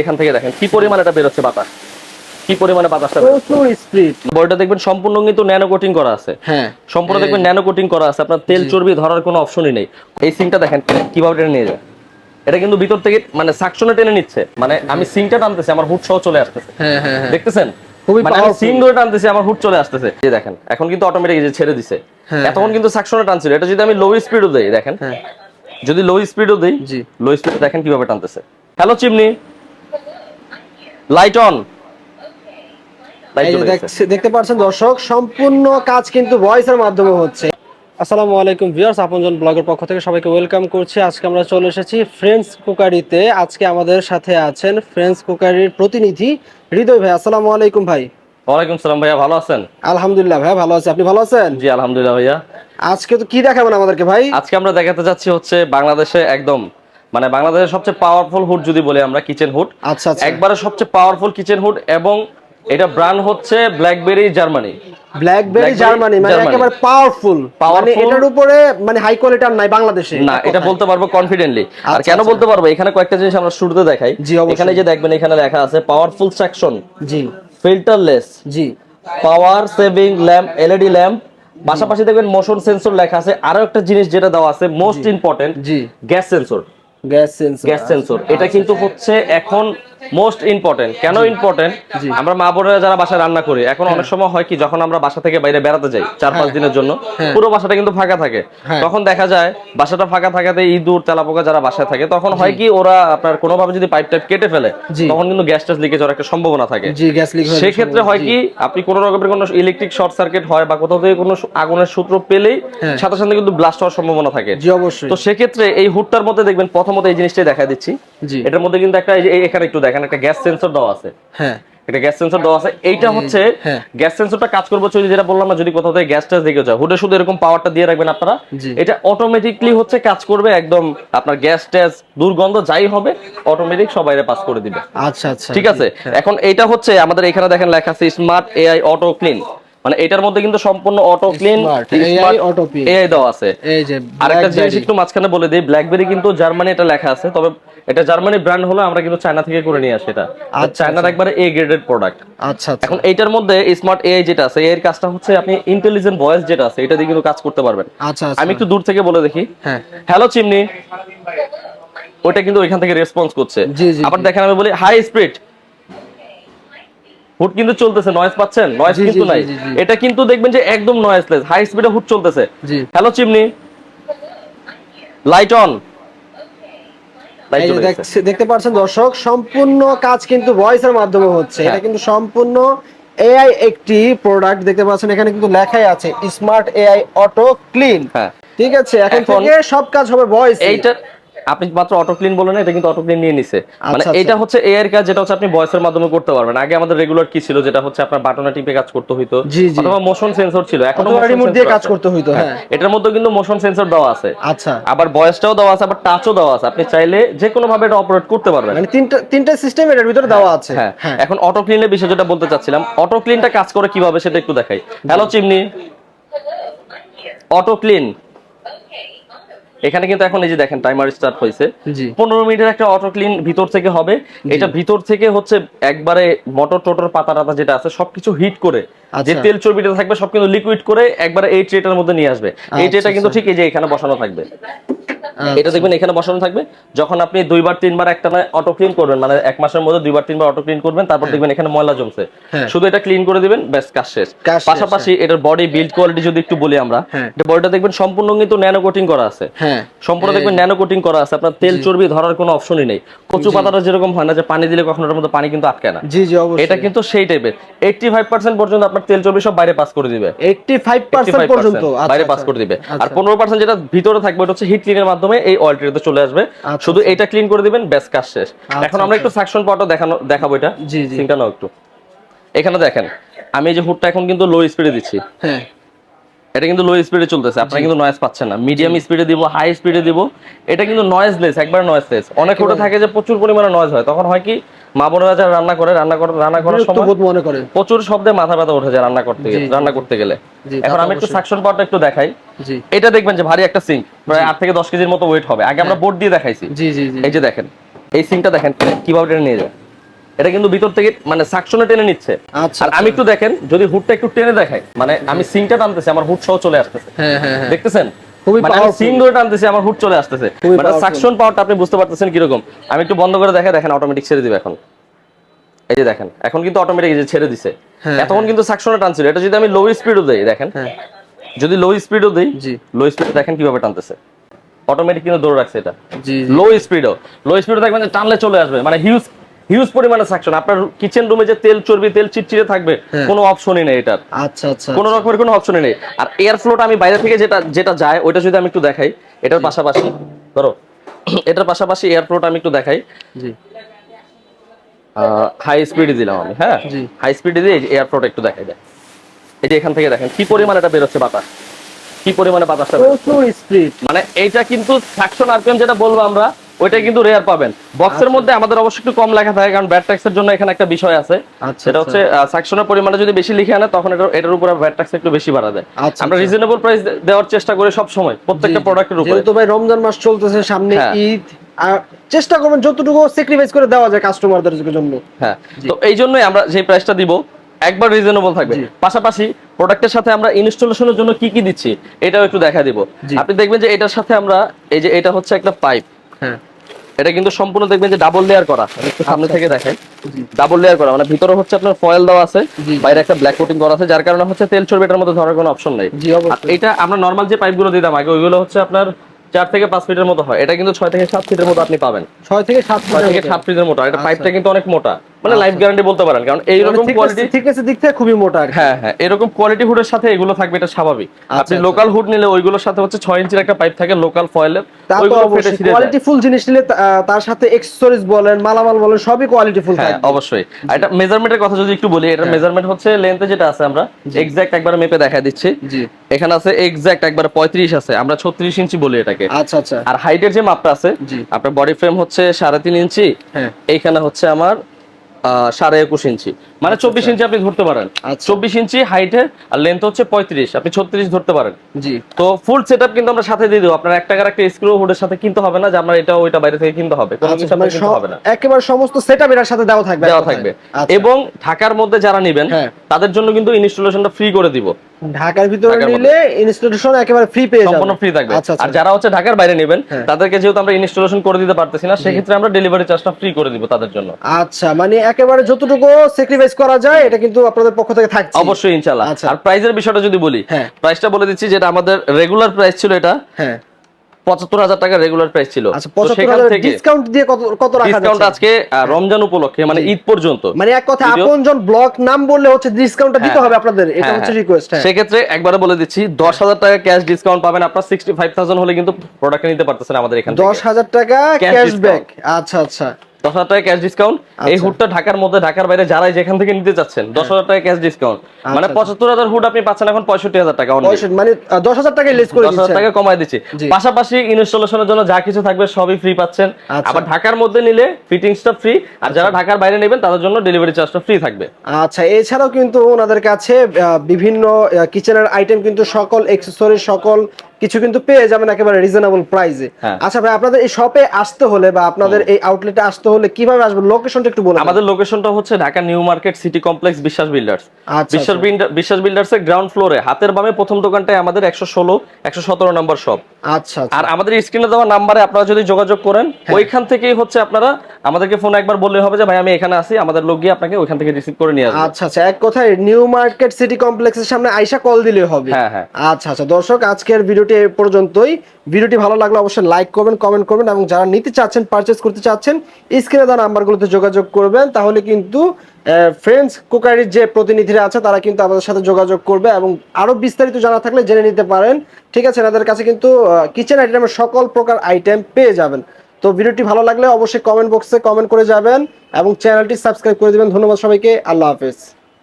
এখান থেকে দেখেন কি পরিমাণ এটা বেরোচ্ছে বাতাস? কি পরিমাণে বাতাসটা। প্রচুর স্পিড বডিটা দেখবেন সম্পূর্ণ কিন্তু ন্যানো কোটিং করা আছে। হ্যাঁ। সম্পূর্ণ দেখবেন ন্যানো কোটিং করা আছে। আপনার তেল চর্বি ধরার কোনো অপশনই নেই। এই সিংটা দেখেন কীভাবে টেনে নিয়ে যায়? এটা কিন্তু ভিতর থেকে মানে সাকশনে টেনে নিচ্ছে। মানে আমি সিংটা টানতেছি আমার হুট সহ চলে আসতেছে। হ্যাঁ হ্যাঁ হ্যাঁ। দেখতেছেন? খুবই মানে সিং ধরে টানতেছি আমার হুট চলে আসতেছে। এই দেখেন এখন কিন্তু অটোমেটিক ছেড়ে দিছে। এতক্ষণ কিন্তু সাকশনে টানছিল। এটা যদি আমি লো স্পিডও দেই দেখেন। যদি লো স্পিডও দেই জি। লো স্পিড দেখেন কীভাবে টানতেছে। হ্যালো চিমনি লাইট অন এই যে দেখছে- দেখতে পাচ্ছেন দর্শক সম্পূর্ণ কাজ কিন্তু ভয়েসের মাধ্যমে হচ্ছে। আসসালামু আলাইকুম ভিউয়ার্স আপনজন ব্লগের পক্ষ থেকে সবাইকে ওয়েলকাম করছি। আজকে আমরা চলে এসেছি ফ্রেন্ডস কুকারিতে আজকে আমাদের সাথে আছেন ফ্রেন্ডস কুকারির প্রতিনিধি হৃদয় ভাই। আসসালামু আলাইকুম ভাই। ওয়ালাইকুম সালাম ভাইয়া ভালো আছেন? আলহামদুলিল্লাহ ভাই ভালো আছি। আপনি ভালো আছেন? জি আলহামদুলিল্লাহ ভাইয়া। আজকে তো কি দেখাবেন আমাদেরকে ভাই? আজকে আমরা দেখাতে যাচ্ছি হচ্ছে বাংলাদেশে একদম মানে বাংলাদেশের সবচেয়ে পাওয়ারফুল হুড যদি বলি আমরা কিচেন হুড আচ্ছা আচ্ছা। একবারে সবচেয়ে পাওয়ারফুল কিচেন হুড এবং এটা ব্র্যান্ড হচ্ছে ব্ল্যাকবেরি জার্মানি ব্ল্যাকবেরি জার্মানি মানে একেবারে পাওয়ারফুল মানে এটার উপরে মানে হাই কোয়ালিটি আর নাই বাংলাদেশে। না এটা বলতে পারব কনফিডেন্টলি আর আচ্ছা, কেন আচ্ছা। বলতে পারব? এখানে কয়েকটা জিনিস আমরা শুরুতে দেখাই। এখানে যে দেখবেন এখানে লেখা আছে পাওয়ারফুল সেকশন জি। ফিল্টারলেস জি। Power saving lamp LED lamp পাশাপাশি দেখবেন মোশন সেন্সর লেখা আছে। আরও একটা জিনিস যেটা দেওয়া আছে মোস্ট ইম্পর্টেন্ট জি। Gas sensor gas sensor gas sensor. এটা কিন্তু হচ্ছে এখন মোস্ট ইম্পর্টেন্ট কেন ইম্পর্টেন্ট আমরা মা বোনেরা যারা বাসায় রান্না করি এখন অনেক সময় হয় কি যখন আমরা বাসা থেকে বাইরে বেড়াতে যাই চার পাঁচ দিনের জন্য হ্যাঁ। পুরো বাসাটা কিন্তু ফাঁকা থাকে। হ্যাঁ। তখন দেখা যায় বাসাটা ফাঁকা থাকাতে ইঁদুর তেলাপোকা যারা বাসায় থাকে তখন হয় কি ওরা আপনার কোনোভাবে যদি পাইপ টাইপ কেটে ফেলে তখন কিন্তু গ্যাস টাস লিকেজ হওয়ার একটা সম্ভাবনা থাকে। হয়ে সেক্ষেত্রে হয় কি আপনি কোন রকমের কোনো ইলেকট্রিক শর্ট সার্কিট হয় বা কোথাও থেকে কোনো আগুনের সূত্র পেলেই হ্যাঁ। সাথে সাথে কিন্তু ব্লাস্ট হওয়ার সম্ভাবনা থাকে। অবশ্যই। তো সেক্ষেত্রে এই হুডটার মধ্যে দেখবেন প্রথমত এই জিনিসটাই দেখা দিচ্ছি। এটার মধ্যে কিন্তু একটা এই যে এই এখানে একটা গ্যাস সেন্সর দেওয়া আছে। হ্যাঁ। এটা গ্যাস সেন্সর দেওয়া আছে। এইটা হচ্ছে হ্যাঁ। গ্যাস সেন্সরটা কাজ করবে হচ্ছে যেটা বললাম না যদি কোথাও থেকে গ্যাস টাস দিকে যায় হুডে শুধু এরকম পাওয়ারটা দিয়ে রাখবেন আপনারা। এটা অটোমেটিকলি হচ্ছে কাজ করবে একদম আপনার গ্যাস ট্যাস দুর্গন্ধ যাই হবে অটোমেটিক সবাই পাস করে দিবে। আচ্ছা আচ্ছা ঠিক আছে? এখন এইটা হচ্ছে আমাদের এখানে দেখেন লেখা আছে স্মার্ট এআই অটো ক্লিন মানে এটার মধ্যে কিন্তু সম্পূর্ণ অটো ক্লিন auto এআই দেওয়া আছে। এই যে আরেকটা জিনিস একটু মাঝখানে বলে দিই ব্ল্যাকবেরি কিন্তু জার্মানি এটা লেখা আছে তবে এটা জার্মানি ব্র্যান্ড হলো আমরা কিন্তু চায়না থেকে করে নিয়ে আসি এটা। আচ্ছা, চায়নার একবারে এ গ্রেডেড প্রোডাক্ট আচ্ছা এখন এইটার মধ্যে স্মার্ট এআই যেটা আছে এর কাজটা হচ্ছে আপনি ইন্টেলিজেন্ট ভয়েস যেটা আছে এটা দিয়ে কিন্তু কাজ করতে পারবেন। আচ্ছা আচ্ছা। আমি একটু দূর থেকে বলে দেখি। হ্যাঁ। হ্যালো চিমনি ওটা কিন্তু ওইখান থেকে রেসপন্স করছে। জি, জি, আবার। দেখেন আমি বলি হাই স্পিড হুট কিন্তু চলতেছে নয়েজ পাচ্ছেন? নয়েজ জি, কিন্তু নাই। এটা কিন্তু দেখবেন যে একদম নয়েজলেস হাই স্পিডে হুট চলতেছে। হ্যালো চিমনি লাইট অন দেখতে পাচ্ছেন দর্শক সম্পূর্ণ কাজ কিন্তু ভয়েসের মাধ্যমে হচ্ছে। এটা হ্যাঁ। কিন্তু সম্পূর্ণ এআই একটি প্রোডাক্ট দেখতে পাচ্ছেন এখানে কিন্তু লেখাই আছে স্মার্ট এআই অটো ক্লিন ঠিক আছে এখন এখন- থেকে সব কাজ হবে ভয়েস এইটা আপনি মাত্র অটো ক্লিন বলেন এটা কিন্তু অটো ক্লিন নিয়ে নিছে। মানে আচ্ছা। এটা হচ্ছে এআই এর কাজ যেটা হচ্ছে আপনি ভয়েসের মাধ্যমে করতে পারবেন। আগে আমাদের রেগুলার কি ছিল যেটা হচ্ছে আপনার বাটনা টিপে কাজ করতে হইতো। অথবা মোশন সেন্সর ছিল এখন রিমোট দিয়ে কাজ করতে হইতো হ্যাঁ এটার মধ্যে কিন্তু মোশন সেন্সর দেওয়া আছে। আচ্ছা। আবার ভয়েসটাও দেওয়া আছে আবার টাচও দেওয়া আছে। আপনি চাইলে যে কোনো ভাবে এটা অপারেট করতে পারবেন। মানে তিনটা তিনটা সিস্টেম এটার ভিতরে দেওয়া আছে। হ্যাঁ। হ্যাঁ। এখন অটো ক্লিনের বিষয় যেটা বলতে চাচ্ছিলাম অটো ক্লিনটা কাজ করে কীভাবে সেটা একটু দেখাই। Hello chimney. অটো ক্লিন এখানে কিন্তু এখন এই যে দেখেন টাইমার স্টার্ট হয়েছে। পনেরো মিনিটের একটা অটো ক্লিন ভিতর থেকে হবে। এটা ভিতর থেকে হচ্ছে একবারে মোটর টোটর পাতা টাতা যেটা আছে সবকিছু হিট করে যে আচ্ছা। তেল চর্বিটা থাকবে সব কিন্তু লিকুইড করে একবারে এই ট্রেটার মধ্যে নিয়ে আসবে। এই আচ্ছা, ট্রেটা কিন্তু ঠিক এই যে এখানে বসানো থাকবে। এটা দেখবেন এখানে বসানো থাকবে। যখন আপনি দুইবার তিনবার একটা অটো ক্লিন করবেন মানে এক মাসের মধ্যে দুইবার তিনবার অটো ক্লিন করবেন তারপর দেখবেন এখানে ময়লা জমছে। হ্যাঁ। শুধু এটা ক্লিন করে দিবেন ব্যাস কাজ শেষ। পাশাপাশি এটার বডি বিল্ড কোয়ালিটি যদি একটু বলি আমরা হ্যাঁ। এটা বডিটা দেখবেন সম্পূর্ণ কিন্তু ন্যানো কোটিং করা আছে। হ্যাঁ। সম্পূর্ণ দেখবেন ন্যানো কোটিং করা আছে আপনার তেল চর্বি ধরার কোনো অপশনই নেই। কচু পাতাটা যেরকম হয় না যে পানি দিলে কখনো ওটার মধ্যে পানি কিন্তু আটকায় না। জি জি অবশ্যই। এটা কিন্তু সেই টাইপের এইটটি ফাইভ পার্সেন্ট পর্যন্ত আপনার তেল চর্বি সব বাইরে পাস করে দিবে। 85% 85% পর্যন্ত? আচ্ছা, বাইরে পাস আচ্ছা। করে দিবে। আর আচ্ছা। পনেরো পার্সেন্ট যেটা ভিতরে থাকবে ওটা হচ্ছে হিট ক্লিনের মাধ্যমে এই অয়েলটিতে চলে আসবে। আচ্ছা, শুধু এটা ক্লিন করে দিবেন ব্যাস কাজ শেষ। এখন আমরা একটু সাকশন পাওয়াটা দেখানো দেখাবো এটা। জি, জি। নাও একটু। এখানে দেখেন আমি এই যে হুডটা এখন কিন্তু লো স্পিডে দিচ্ছি। হ্যাঁ। এটা কিন্তু লো স্পিডে চলতেছে আপনারা কিন্তু নয়েজ পাচ্ছেন না। মিডিয়াম স্পিডে দিব হাই স্পিডে দিব। এটা কিন্তু নয়েজলেস একবার নয়েজলেস অনেক হোটে থাকে যে প্রচুর পরিমাণে নয়েজ হয়। তখন হয় কি মা বোনেরা যারা রান্না করে রান্না করে রান্না করার সময় মনে করে। প্রচুর শব্দে মাথা ব্যথা উঠে যায় রান্না করতে গেলে রান্না করতে গেলে। এখন আমি একটু। সাকশন পাওয়ারটা একটু দেখাই। জি। এটা দেখবেন যে ভারী একটা সিঙ্ক প্রায় আট থেকে দশ কেজির মতো ওয়েট হবে। আগে আমরা বোর্ড দিয়ে দেখাইছি। জি জি এই যে দেখেন এই সিঙ্কটা দেখেন কীভাবে টেনে নিয়ে যায়? এটা কিন্তু ভিতর থেকে মানে সাকশনে টেনে নিচ্ছে। আচ্ছা আর আমি একটু দেখেন যদি হুডটা একটু টেনে দেখাই মানে আমি সিংটা টানতেছি আমার হুড সহ চলে আসতেছে। হ্যাঁ হ্যাঁ হ্যাঁ। দেখতেছেন? মানে আমি সিং ধরে টানতেছি আমার হুড চলে আসতেছে। মানে সাকশন পাওয়ারটা আপনি বুঝতে পারতেছেন কীরকম? আমি একটু বন্ধ করে দেখে দেখেন অটোমেটিক ছেড়ে দিবে এখন। এই যে দেখেন এখন কিন্তু অটোমেটিক ছেড়ে দিছে। হ্যাঁ, এতক্ষণ কিন্তু সাকশনে টানছিল। এটা যদি আমি লো স্পিডও দেই দেখেন। হ্যাঁ। যদি লো স্পিডও দেই জি। লো স্পিড দেখেন কীভাবে টানতেছে। অটোমেটিক কিন্তু দৌড় রাখছে এটা। জি লো স্পিডও লো স্পিডও দেখবেন যে টানলে চলে আসবে। মানে হিউজ হিউজ পরিমাণে সাকশন আপনার কিচেন রুমে যে তেল চর্বি তেল চিটচিটে থাকবে হ্যাঁ। কোনো অপশনই নেই এটার। আচ্ছা আচ্ছা কোনো রকমের কোনো অপশনই নেই। আর এয়ার ফ্লোটা আমি বাইরে থেকে যেটা যেটা যায় ওইটা যদি আমি একটু দেখাই এটার পাশাপাশি ধরো এটার পাশাপাশি এয়ার ফ্লোটা আমি একটু দেখাই। জি। হাই স্পিডে দিলাম আমি হ্যাঁ। হাই স্পিডে দিয়ে এয়ার ফ্লোটা একটু দেখাই দেয় এই যে এখান থেকে দেখেন কি পরিমাণে এটা বেরোচ্ছে বাতাস? কি পরিমাণে বাতাসটা। প্রচুর স্পিড মানে এইটা কিন্তু সাকশন আরপিএম যেটা বলব আমরা ওইটা কিন্তু রেয়ার পাবেন। বক্সের আচ্ছা। মধ্যে আমাদের অবশ্যই একটু কম লেখা থাকে কারণ ব্যাট ট্যাক্সের জন্য এখানে একটা বিষয় আছে। আচ্ছা, সেটা হচ্ছে সাকশনের পরিমাণটা যদি বেশি লিখে আনে তখন এটা এটার উপরে ব্যাট ট্যাক্স একটু বেশি বাড়া দেয়। আচ্ছা, আমরা আচ্ছা। রিজনেবল প্রাইস দেওয়ার চেষ্টা করি সব সময় প্রত্যেকটা প্রোডাক্টের উপরে। যেহেতু ভাই রমজান মাস চলতেছে সামনে হ্যাঁ। ঈদ আর চেষ্টা করবেন যতটুকু স্যাক্রিফাইস করে দেওয়া যায় কাস্টমারদের জন্য। হ্যাঁ। তো এই জন্যই আমরা যে প্রাইসটা দিব একবার রিজনেবল থাকবে। পাশাপাশি প্রোডাক্টের সাথে আমরা ইনস্টলেশনের জন্য কি কি দিচ্ছি এটাও একটু দেখা দিব। আপনি দেখবেন যে এটার সাথে আমরা এই যে এটা হচ্ছে একটা পাইপ হ্যাঁ। এটা কিন্তু সম্পূর্ণ দেখবেন যে ডাবল লেয়ার করা। একটু সামনে আচ্ছা। থেকে দেখাই। ডাবল লেয়ার করা। মানে ভিতরে হচ্ছে আপনার ফয়েল দেওয়া আছে বাইরে একটা ব্ল্যাক কোটিং করা আছে যার কারণে হচ্ছে তেল চর্বি এটার মধ্যে ধরার কোনো অপশন নেই। এটা আমরা নর্মাল যে পাইপগুলো দিতাম আগে ওইগুলো হচ্ছে আপনার চার থেকে পাঁচ ফিটের মতো হয়। এটা কিন্তু ছয় থেকে সাত ফিটের মতো আপনি পাবেন। ছয় থেকে সাত ছয় থেকে সাত ফিটের মতো। এটা আচ্ছা। পাইপটা কিন্তু অনেক মোটা। মানে লাইফ গ্যারান্টি বলতে পারেন কারণ এইরকম কোয়ালিটি থিকনেসের দিক থেকে খুবই মোটা আর হ্যাঁ হ্যাঁ এরকম কোয়ালিটি হুডের সাথে এগুলো থাকবে এটা স্বাভাবিক। আপনি আচ্ছা। লোকাল হুড নিলে ওইগুলোর সাথে হচ্ছে ছয় ইঞ্চির একটা পাইপ থাকে লোকাল ফয়েলের ওইগুলো ফেটে ছিঁড়ে যায়। কোয়ালিটি ফুল জিনিস নিলে তার সাথে এক্সেসরিজ বলেন মালামাল বলেন সবই কোয়ালিটি ফুল হ্যাঁ অবশ্যই। আর এটা মেজারমেন্টের কথা যদি একটু বলি এটা মেজারমেন্ট হচ্ছে লেন্থে যেটা আছে আমরা এক্সাক্ট একবার মেপে দেখা দিচ্ছি। জি। এখানে আছে এক্সাক্ট একবার পঁয়ত্রিশ আছে আমরা ছত্রিশ ইঞ্চি বলি এটাকে। আচ্ছা আচ্ছা। আর হাইটের যে মাপটা আছে জি। আপনার বডি ফ্রেম হচ্ছে সাড়ে তিন ইঞ্চি। হ্যাঁ। এইখানে হচ্ছে আমার সাড়ে একুশ ইঞ্চি। মানে চব্বিশ ইঞ্চি আপনি ধরতে পারেন। আচ্ছা। চব্বিশ ইঞ্চি হাইটে আর লেন্থ হচ্ছে পঁয়ত্রিশ। আপনি ছত্রিশ ধরতে পারেন। জি। তো ফুল সেট কিন্তু আমরা সাথে দিয়ে দেবো। আপনার এক টাকার একটা স্ক্রু হুডের সাথে কিনতে হবে না যে আমরা এটা ওইটা বাইরে থেকে কিনতে হবে। কোনো আচ্ছা, কিছু আপনার মানে কিনতে হবে না। একেবারে সমস্ত সেট আপ এর সাথে দেওয়া থাকবে দেওয়া থাকবে। আচ্ছা। এবং ঢাকার মধ্যে যারা নেবেন হ্যাঁ। তাদের জন্য কিন্তু ইনস্টলেশনটা ফ্রি করে দিব। ঢাকার ভিতরে নিলে ইনস্টলেশন একেবারে ফ্রি পেয়ে যাবেন। সম্পূর্ণ ফ্রি থাকবে। আচ্ছা আচ্ছা। আর যারা হচ্ছে ঢাকার বাইরে নেবেন হ্যাঁ। তাদেরকে যেহেতু আমরা ইনস্টলেশন করে দিতে পারতেছি না সেক্ষেত্রে আমরা ডেলিভারি চার্জটা ফ্রি করে দিব তাদের জন্য। আচ্ছা মানে একেবারে যতটুকু স্যাক্রিফাইস করা যায় এটা কিন্তু আপনাদের পক্ষ থেকে থাকছে। অবশ্যই ইনশাআল্লাহ। আচ্ছা। আর প্রাইজের বিষয়টা যদি বলি হ্যাঁ। প্রাইসটা বলে দিচ্ছি যেটা আমাদের রেগুলার প্রাইস ছিল এটা হ্যাঁ। পঁচাত্তর হাজার টাকা রেগুলার প্রাইস ছিল। আচ্ছা সেখান থেকে ডিসকাউন্ট দিয়ে কত কত রাখা ডিসকাউন্ট আজকে রমজান উপলক্ষে মানে ঈদ পর্যন্ত। মানে এক কথা আপনজন ব্লক নাম বললে হচ্ছে ডিসকাউন্টটা দিতে হ্যাঁ, হবে আপনাদের এটা হ্যাঁ, হচ্ছে। রিকোয়েস্ট হ্যাঁ। সেক্ষেত্রে একবারে বলে দিচ্ছি দশ হাজার টাকা ক্যাশ ডিসকাউন্ট পাবেন আপনার সিক্সটি ফাইভ থাউজেন্ড হলে কিন্তু প্রোডাক্ট নিতে পারতেছেন আমাদের এখানে দশ হাজার টাকা ক্যাশ ক্যাশব্যাক আচ্ছা আচ্ছা। দশ হাজার টাকা ক্যাশ ডিসকাউন্ট এই আচ্ছা। হুডটা ঢাকার মধ্যে ঢাকার বাইরে যারাই যেখান থেকে নিতে চাচ্ছেন দশ হাজার টাকা ক্যাশ ডিসকাউন্ট মানে আচ্ছা। পঁচাত্তর হাজার হুড আপনি পাচ্ছেন এখন পঁয়ষট্টি হাজার টাকা মানে দশ হাজার টাকায় লেস করে দশ হাজার টাকা কমায় দিচ্ছি। পাশাপাশি ইনস্টলেশনের জন্য যা কিছু থাকবে সবই ফ্রি পাচ্ছেন। আচ্ছা। আবার ঢাকার মধ্যে নিলে ফিটিংসটা ফ্রি আর যারা ঢাকার বাইরে নেবেন তাদের জন্য ডেলিভারি চার্জটা ফ্রি থাকবে। আচ্ছা এছাড়াও কিন্তু ওনাদের কাছে বিভিন্ন কিচেনের আইটেম কিন্তু সকল এক্সেসরি সকল কিছু কিন্তু পেয়ে যাবেন একেবারে রিজনেবল প্রাইসে হ্যাঁ। আচ্ছা ভাই আপনাদের এই শপে আসতে হলে বা আপনাদের এই আউটলেটে আসতে হলে কীভাবে আসবে লোকেশনটা একটু বলুন আমাদের লোকেশনটা হচ্ছে Dhaka new market city complex Biswas builders. আচ্ছা, বিশ্বাস বিল্ডার বিশ্বাস বিল্ডার্স এর গ্রাউন্ড ফ্লোরে হাতের বামে প্রথম দোকানটায় আমাদের একশো ষোলো একশো সতেরো নম্বর শপ আচ্ছা আচ্ছা। আর আমাদের স্ক্রিনে দেওয়া নাম্বারে আপনারা যদি যোগাযোগ করেন হ্যাঁ। ওইখান থেকেই হচ্ছে আপনারা আমাদেরকে ফোন একবার বললে হবে যে ভাই আমি এখানে আছি আমাদের লোক গিয়ে আপনাকে ওইখান থেকে রিসিভ করে নিয়ে আসবে। আচ্ছা আচ্ছা এক কথায় নিউ মার্কেট সিটি কমপ্লেক্সের সামনে আইসা কল দিলে হবে। হ্যাঁ, হ্যাঁ। আচ্ছা আচ্ছা দর্শক আজকের ভিডিওটি এই পর্যন্তই। ভিডিওটি ভালো লাগলে অবশ্যই লাইক করবেন কমেন্ট করবেন এবং যারা নিতে চাচ্ছেন পারচেজ করতে চাচ্ছেন স্ক্রিনে দেওয়া নাম্বারগুলোতে যোগাযোগ করবেন। তাহলে কিন্তু ফ্রেন্ডস কুকারির যে প্রতিনিধিরা আছে তারা কিন্তু আমাদের সাথে যোগাযোগ করবে এবং আরও বিস্তারিত জানা থাকলে জেনে নিতে পারেন। ঠিক আছে এনাদের কাছে কিন্তু কিচেন আইটেমের সকল প্রকার আইটেম পেয়ে যাবেন। তো ভিডিওটি ভালো লাগলে অবশ্যই কমেন্ট বক্সে কমেন্ট করে যাবেন এবং চ্যানেলটি সাবস্ক্রাইব করে দেবেন। ধন্যবাদ সবাইকে। আল্লাহ হাফেজ।